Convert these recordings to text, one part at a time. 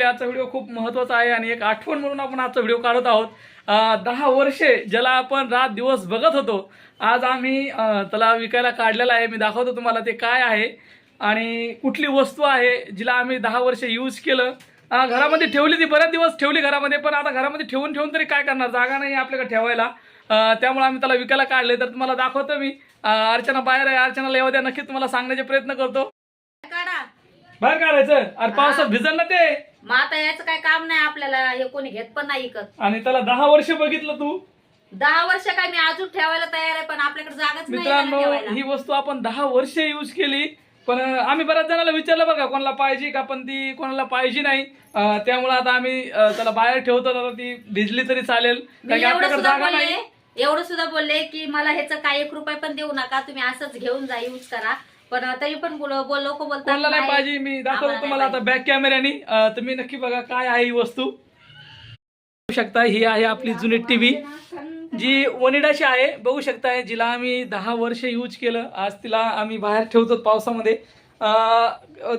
आपल्या आजचा व्हिडिओ खूप महत्त्वाचा आहे आणि एक आठवण म्हणून आपण आजचा व्हिडिओ काढत आहोत. दहा वर्षे ज्याला आपण रात दिवस बघत होतो आज आम्ही त्याला विकायला काढलेला आहे. मी दाखवतो तुम्हाला ते काय आहे आणि कुठली वस्तू आहे जिला आम्ही दहा वर्ष यूज केलं. घरामध्ये ठेवली ती बरेच दिवस ठेवली घरामध्ये पण आता घरामध्ये ठेवून ठेवून तरी काय करणार? जागा नाही आपल्याकडे ठेवायला. त्यामुळे आम्ही त्याला विकायला काढले. तर तुम्हाला दाखवतो मी. अर्चना बाहेर आहे. अर्चनाला येऊ द्या. नक्की तुम्हाला सांगण्याचे प्रयत्न करतो. बाहेर काढायचं. अरे पावसात भिजल ना ते. मग आता याचं काय काम नाही आपल्याला हे कोणी घेत पण नाही इकत. आणि त्याला दहा वर्ष बघितलं तू? दहा वर्ष काय मी अजून ठेवायला तयार आहे पण आपल्याकडे जागाच नाही याला मित्रांनो ठेवायला. ही वस्तू आपण दहा वर्ष यूज केली पण अं, आम्ही बऱ्याच जणांना विचारलं बघा कोणाला पाहिजे का पण ती कोणाला पाहिजे नाही. अं, त्यामुळे आता आम्ही अं, त्याला बाहेर ठेवतो आता ती भिजली तरी चालेल. मी कारण की एवढं आपल्याकडे सुद्धा जागा नाही. बोलले एवढं सुद्धा बोलले की मला ह्याचं काय एक रुपये पण देऊ नका तुम्ही असंच घेऊन जा यूज करा. पण तरी पण बोल लोक बोलतात कोणाला नाही पाहिजे मी दाखवतो तुम्हाला आता बॅक कॅमेऱ्यानी तुम्ही नक्की बघा काय आहे ही वस्तू. बघू शकता ही आहे आपली जुनी टीव्ही जी वनिडाची आहे बघू शकताय जिला आम्ही दहा वर्ष यूज केलं. आज तिला आम्ही बाहेर ठेवतो पावसामध्ये.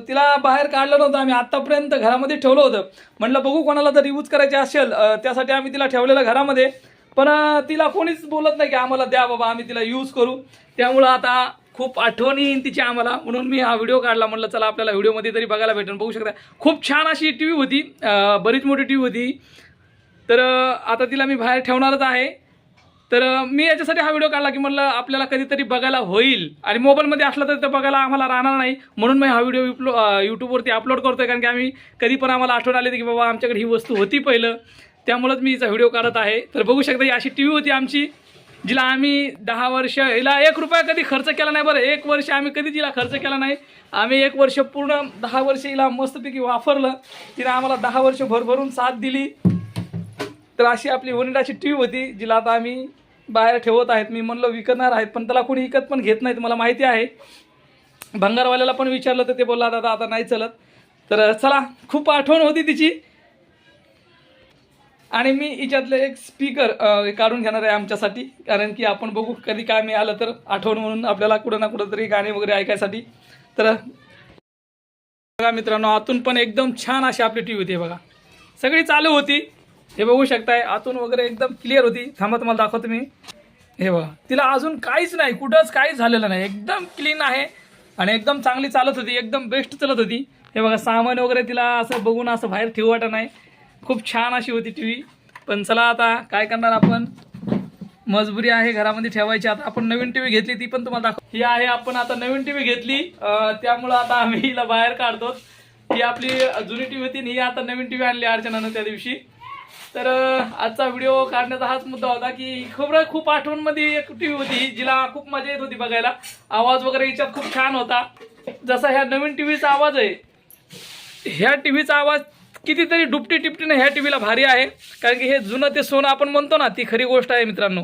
तिला बाहेर काढलं नव्हतं आम्ही आतापर्यंत घरामध्ये ठेवलं होतं. म्हटलं बघू कोणाला जर यूज करायचे असेल त्यासाठी आम्ही तिला ठेवलेलं घरामध्ये. पण तिला कोणीच बोलत नाही की आम्हाला द्या बाबा आम्ही तिला यूज करू. त्यामुळं आता खूप आठवणी येईन तिची आम्हाला. म्हणून मी हा व्हिडिओ काढला. म्हटलं चला आपल्याला व्हिडिओमध्ये तरी बघायला भेटेल. बघू शकता. खूप छान अशी टी व्ही होती बरीच मोठी टी व्ही होती. तर आता तिला मी बाहेर ठेवणारच आहे. तर मी याच्यासाठी हा व्हिडिओ काढला की म्हटलं आपल्याला कधीतरी बघायला होईल. आणि मोबाईलमध्ये असलं तर ते बघायला आम्हाला राहणार नाही. म्हणून मी हा व्हिडिओ युप्लो यूट्यूबवरती अपलोड आहे कारण की आम्ही कधी पण आम्हाला आठवण आली की बाबा आमच्याकडे ही वस्तू होती पहिलं. त्यामुळंच मी हिचा व्हिडिओ काढत आहे. तर बघू शकता ही अशी टी व्ही होती आमची. जिला आम्ही दहा वर्ष हिला एक रुपया कधी खर्च केला नाही बरं. एक वर्ष आम्ही कधी तिला खर्च केला नाही. आम्ही एक वर्ष पूर्ण दहा वर्ष हिला मस्तपैकी वापरलं. तिने आम्हाला दहा वर्ष भरभरून साथ दिली. तर अशी आपली ओनिडाची टी व्ही होती. जिला आता आम्ही बाहेर ठेवत आहेत. मी म्हणलं विकणार आहेत पण त्याला कोणी विकत पण घेत नाहीत मला माहिती आहे. भंगारवाल्याला पण विचारलं तर ते बोलला दादा आता नाही चलत. तर चला खूप आठवण होती तिची. आणि मी हिच्यातलं एक स्पीकर काढून घेणार आहे आमच्यासाठी. कारण की आपण बघू कधी काय मी आलं तर आठवण म्हणून आपल्याला कुठं ना कुठं तरी गाणे वगैरे ऐकायसाठी. तर बघा मित्रांनो आतून पण एकदम छान अशी आपली टी व्ही होती बघा. सगळी चालू होती. हे बघू शकताय आतून वगैरे एकदम क्लिअर होती. थांबा तुम्हाला दाखवतो मी. हे बघा तिला अजून काहीच नाही कुठंच काहीच झालेलं नाही. एकदम क्लीन आहे आणि एकदम चांगली चालत होती एकदम बेस्ट चालत होती. हे बघा सामान वगैरे तिला असं बघून असं बाहेर ठेवू वाटत नाही. खूप छान अशी होती टी व्ही पण चला आता काय करणार आपण? मजबुरी आहे घरामध्ये ठेवायची. आता आपण नवीन टीव्ही घेतली ती पण तुम्हाला दाखव ही आहे आपण आता नवीन टीव्ही घेतली. त्यामुळं आता आम्ही हिला बाहेर काढतो. ही आपली जुनी टीव्ही होती ही आता नवीन टीव्ही आणली अर्चनानं त्या दिवशी. तर आजचा व्हिडिओ काढण्याचा हाच मुद्दा होता की खबरं खूप आठवणमध्ये एक टीव्ही होती जिला खूप मजा येत होती बघायला. आवाज वगैरे हिच्यात खूप छान होता. जसा ह्या नवीन टीव्हीचा आवाज आहे ह्या टीव्हीचा आवाज कितीतरी डुपटी टिपटीनं ह्या टीव्हीला भारी आहे. कारण की हे जुनं ते सोनं आपण म्हणतो ना ती खरी गोष्ट आहे मित्रांनो.